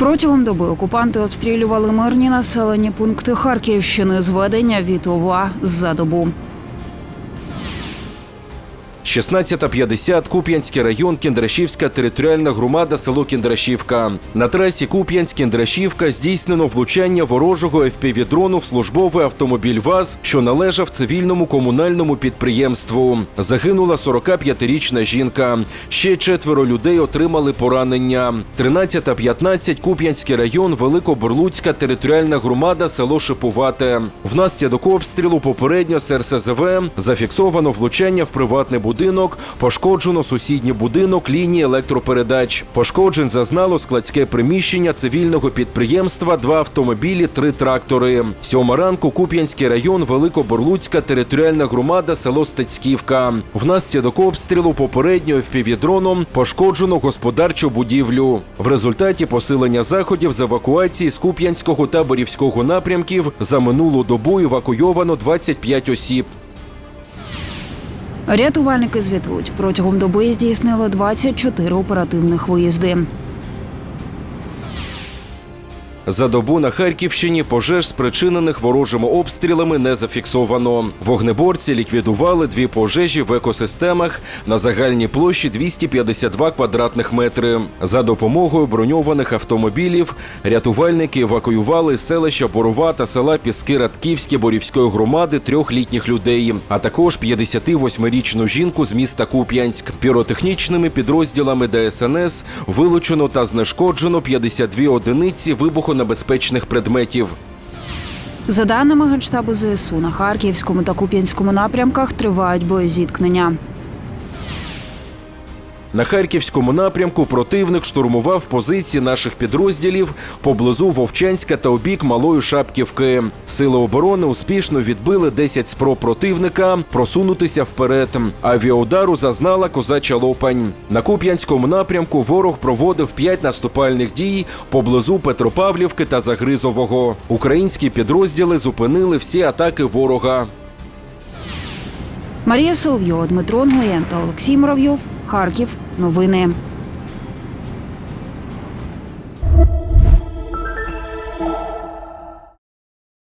Протягом доби окупанти обстрілювали мирні населені пункти Харківщини. Зведення від ОВА за добу. 16.50 Куп'янський район, Кіндрашівська територіальна громада, село Кіндрашівка. На трасі Куп'янськ-Кіндрашівка здійснено влучання ворожого FPV-дрону в службовий автомобіль ВАЗ, що належав цивільному комунальному підприємству. Загинула 45-річна жінка. Ще четверо людей отримали поранення. 13.15 Куп'янський район, Великоборлуцька територіальна громада, село Шипувате. Внаслідок обстрілу попередньо з РСЗВ зафіксовано влучання в приватний будинок, пошкоджено сусідній будинок лінії електропередач. Пошкоджень зазнало складське приміщення цивільного підприємства, два автомобілі, три трактори. Сьома ранку Куп'янський район, Великоборлуцька територіальна громада, село Стецьківка. Внаслідок обстрілу попередньо впівдроном пошкоджено господарчу будівлю. В результаті посилення заходів з евакуації з Куп'янського та Борівського напрямків за минулу добу евакуйовано 25 осіб. Рятувальники звітують, протягом доби здійснили 24 оперативних виїзди. За добу на Харківщині пожеж, спричинених ворожими обстрілами, не зафіксовано. Вогнеборці ліквідували дві пожежі в екосистемах на загальній площі 252 квадратних метри. За допомогою броньованих автомобілів рятувальники евакуювали селища Борова та села Піски Радківські Борівської громади трьох літніх людей, а також 58-річну жінку з міста Куп'янськ. Піротехнічними підрозділами ДСНС вилучено та знешкоджено 52 одиниці вибухонебезпечних предметів. За даними Генштабу ЗСУ, на Харківському та Куп'янському напрямках тривають боєзіткнення. На харківському напрямку противник штурмував позиції наших підрозділів поблизу Вовчанська та обік Малої Шапківки. Сили оборони успішно відбили 10 спроб противника просунутися вперед. Авіаудару зазнала козача Лопань. На Куп'янському напрямку ворог проводив 5 наступальних дій поблизу Петропавлівки та Загризового. Українські підрозділи зупинили всі атаки ворога. Марія Соловйова, Дмитро Нгоєн та Олексій Муравйов. Харків. Новини.